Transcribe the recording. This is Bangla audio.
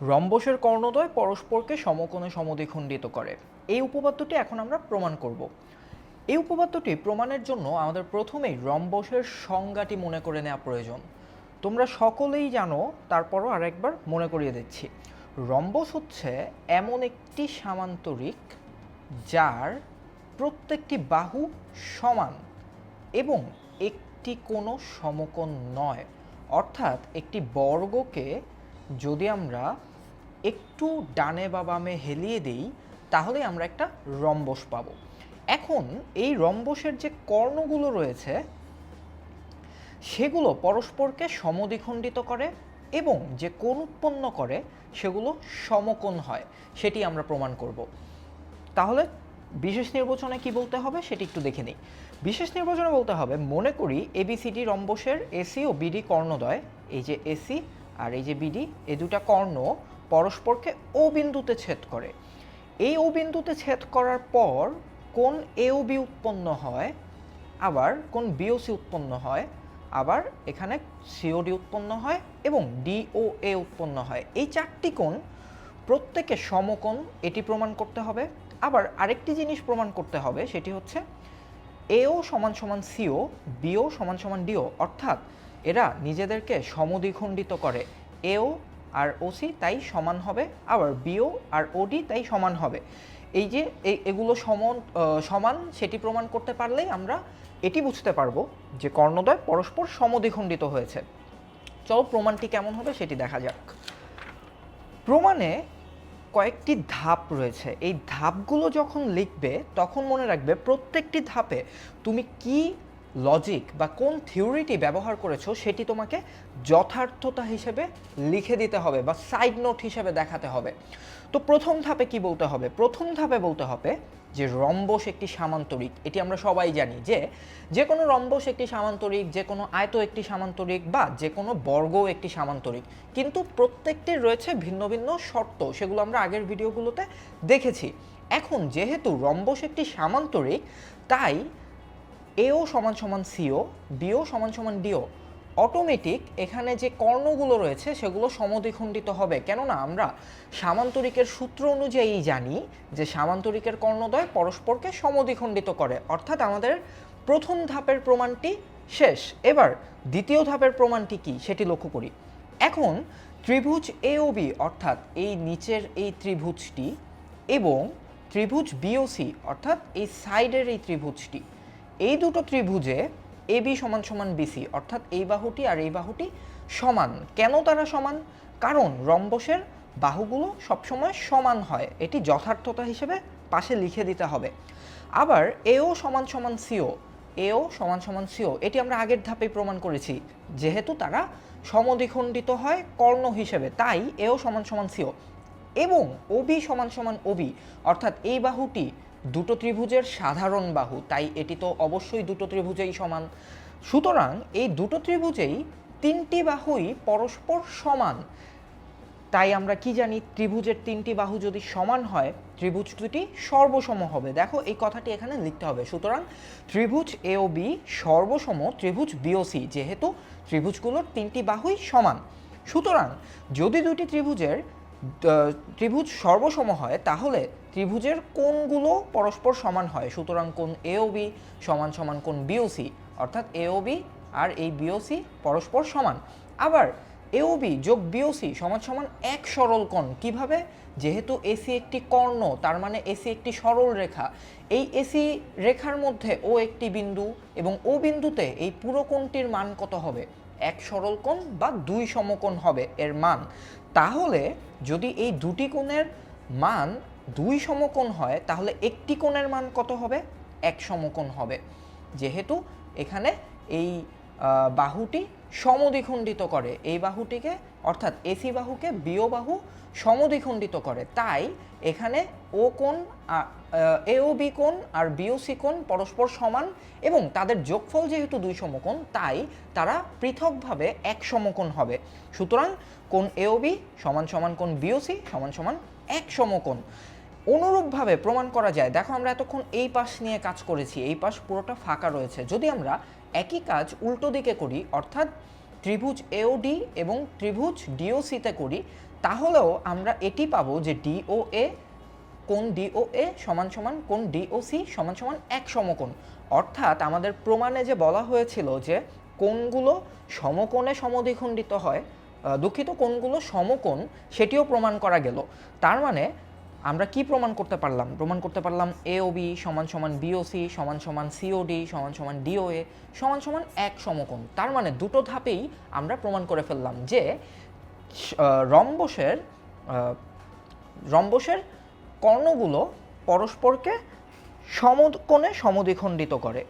রম্বসের কর্ণদ্বয় পরস্পরকে সমকোণে সমদ্বিখণ্ডিত করে। এই উপপাদ্যটি এখন আমরা প্রমাণ করব। এই উপপাদ্যটি প্রমাণের জন্য আমাদের প্রথমেই রম্বসের সংজ্ঞাটি মনে করে নেওয়া প্রয়োজন। তোমরা সকলেই জানো, তারপরও আরেকবার মনে করিয়ে দিচ্ছি। রম্বস হচ্ছে এমন একটি সামান্তরিক যার প্রত্যেকটি বাহু সমান এবং একটি কোনো সমকোণ নয়। অর্থাৎ একটি বর্গকে যদি আমরা একটু ডানে বা বামে হেলিয়ে দিই, তাহলে আমরা একটা রম্বস পাব। এখন এই রম্বসের যে কর্ণগুলো রয়েছে, সেগুলো পরস্পরকে সমদ্বিখণ্ডিত করে এবং যে কোণ উৎপন্ন করে, সেগুলো সমকোণ হয়। সেটি আমরা প্রমাণ করব। তাহলে বিশেষ নির্বাচনে কি বলতে হবে, সেটি একটু দেখে নিই। বিশেষ নির্বাচনে বলতে হবে, মনে করি এবিসিডি রম্বসের এসি ও বিডি কর্ণদ্বয়, এই যে এসি আর এই যে বিডি এ দুটা কর্ণ পরস্পরকে ও বিন্দুতে ছেদ করে। এই ও বিন্দুতে ছেদ করার পর কোন এ ও বি উৎপন্ন হয়, আবার কোন বিওসি উৎপন্ন হয়, আবার এখানে সিওডি উৎপন্ন হয় এবং ডিও এ উৎপন্ন হয়। এই চারটি কোণ প্রত্যেকে সমকোণ, এটি প্রমাণ করতে হবে। আবার আরেকটি জিনিস প্রমাণ করতে হবে, সেটি হচ্ছে এও সমান সমান সিও বিও সমান সমান ডিও অর্থাৎ এরা নিজেদেরকে সমদ্বিখণ্ডিত করে। এও আর ওসি তাই সমান হবে, আবার বিও আর ওডি তাই সমান হবে। এই যে এগুলো সমান সমান, সেটি প্রমাণ করতে পারলেই আমরা এটি বুঝতে পারব যে কর্ণদ্বয় পরস্পর সমদ্বিখণ্ডিত হয়েছে। চলো প্রমাণটি কেমন হবে সেটি দেখা যাক। প্রমাণে কয়েকটি ধাপ রয়েছে। এই ধাপগুলো যখন লিখবে, তখন মনে রাখবে প্রত্যেকটি ধাপে তুমি কি লজিক বা কোন থিওরিটি ব্যবহার করেছ সেটি তোমাকে যথার্থতা হিসেবে লিখে দিতে হবে বা সাইড নোট হিসেবে দেখাতে হবে। তো প্রথম ধাপে কি বলতে হবে? প্রথম ধাপে বলতে হবে যে রম্বস একটি সামান্তরিক। এটি আমরা সবাই জানি যে যে কোনো রম্বস একটি সামান্তরিক যে কোনো আয়ত একটি সামান্তরিক বা যে কোনো বর্গও একটি সামান্তরিক। কিন্তু প্রত্যেকটির রয়েছে ভিন্ন ভিন্ন শর্ত, সেগুলো আমরা আগের ভিডিওগুলোতে দেখেছি। এখন যেহেতু রম্বস একটি সামান্তরিক, তাই এও সমান সমান সিও বিও সমান সমান ডিও অটোমেটিক এখানে যে কর্ণগুলো রয়েছে সেগুলো সমদ্বিখণ্ডিত হবে। কেননা আমরা সামান্তরিকের সূত্র অনুযায়ী জানি যে সামান্তরিকের কর্ণদ্বয় পরস্পরকে সমদ্বিখণ্ডিত করে। অর্থাৎ আমাদের প্রথম ধাপের প্রমাণটি শেষ। এবার দ্বিতীয় ধাপের প্রমাণটি কি সেটি লক্ষ্য করি। এখন ত্রিভুজ এ ও বি অর্থাৎ এই নিচের এই ত্রিভুজটি এবং ত্রিভুজ বিওসি অর্থাৎ এই সাইডের এই ত্রিভুজটি। এই দুটো ত্রিভুজে এ বি সমান সমান বিসি অর্থাৎ এই বাহুটি আর এই বাহুটি সমান। কেন তারা সমান? কারণ রম্বসের বাহুগুলো সবসময় সমান হয়। এটি যথার্থতা হিসেবে পাশে লিখে দিতে হবে। আবার এও সমান সমান সিও, এও সমান সমান সিও, এটি আমরা আগের ধাপে প্রমাণ করেছি। যেহেতু তারা সমদ্বিখণ্ডিত হয় কর্ণ হিসেবে, তাই এও সমান সমান সিও। এবং ওবি সমান সমান ওবি অর্থাৎ এই বাহুটি দুটো ত্রিভুজের সাধারণ বাহু, তাই এটি তো অবশ্যই দুটো ত্রিভুজেই সমান। সুতরাং এই দুটো ত্রিভুজেই তিনটি বাহুই পরস্পর সমান। তাই আমরা কি জানি, ত্রিভুজের তিনটি বাহু যদি সমান হয়, ত্রিভুজ দুটি সর্বসম হবে। দেখো, এই কথাটি এখানে লিখতে হবে। সুতরাং ত্রিভুজ এ ও বি সর্বসম, ত্রিভুজ বিওসি যেহেতু ত্রিভুজগুলোর তিনটি বাহুই সমান। সুতরাং যদি দুটি ত্রিভুজের ত্রিভুজ সর্বসম হয়, তাহলে ত্রিভুজের কোণগুলো পরস্পর সমান হয়। সুতরাং কোণ এ ও বি সমান সমান কোণ বিওসি অর্থাৎ এ ও বি আর এই বিওসি পরস্পর সমান। আবার এওবি যোগ বিওসি সমান সমান এক সরল কোণ। কীভাবে? যেহেতু এসি একটি কর্ণ, তার মানে এসি একটি সরল রেখা। এই এসি রেখার মধ্যে ও একটি বিন্দু এবং ও বিন্দুতে এই পুরো কোণটির মান কত হবে? এক সরল কোণ বা দুই সমকোণ হবে এর মান। তাহলে যদি এই দুটি কোণের মান দুই সমকোণ হয়, তাহলে একটি কোণের মান কত হবে? এক সমকোণ হবে। যেহেতু এখানে এই বাহুটি সমদ্বিখণ্ডিত করে। এই বাহুটিকে, অর্থাৎ এসি বাহুকে বিও বাহু সমদ্বিখণ্ডিত করে। তাই এখানে ও কোণ এ ও বি কোণ আর বিওসি কোণ পরস্পর সমান এবং তাদের যোগফল যেহেতু দুই সমকোণ, তাই তারা পৃথকভাবে এক সমকোণ হবে। সুতরাং কোণ এ ও বি সমান সমান কোণ বিওসি সমান সমান এক সমকোণ। অনুরূপভাবে প্রমাণ করা যায়। দেখো আমরা এতক্ষণ এই পাশ নিয়ে কাজ করেছি। এই পাশ পুরোটা ফাঁকা রয়েছে। যদি আমরা একই কাজ উল্টো দিকে করি, অর্থাৎ ত্রিভুজ এওডি এবং ত্রিভুজ ডিওসিতে করি, তাহলেও আমরা এটি পাবো যে ডিওএ কোন ডিওএ সমান সমান কোন ডিওসি সমান সমান এক সমকোণ। অর্থাৎ আমাদের প্রমাণে যে বলা হয়েছিল যে কোণগুলো সমকোণে সমদ্বিখণ্ডিত হয় দুঃখিত কোণগুলো সমকোণ, সেটিও প্রমাণ করা গেল। তার মানে আমরা কি প্রমাণ করতে পারলাম? প্রমাণ করতে পারলাম এওবি সমান সমান বিওসি সমান সমান সিওডি সমান সমান ডিওএ সমান সমান এক সমকোণ। তার মানে দুটো ধাপেই আমরা প্রমাণ করে ফেললাম যে রম্বসের রম্বসের কর্ণগুলো পরস্পরকে সমকোণে সমদ্বিখণ্ডিত করে।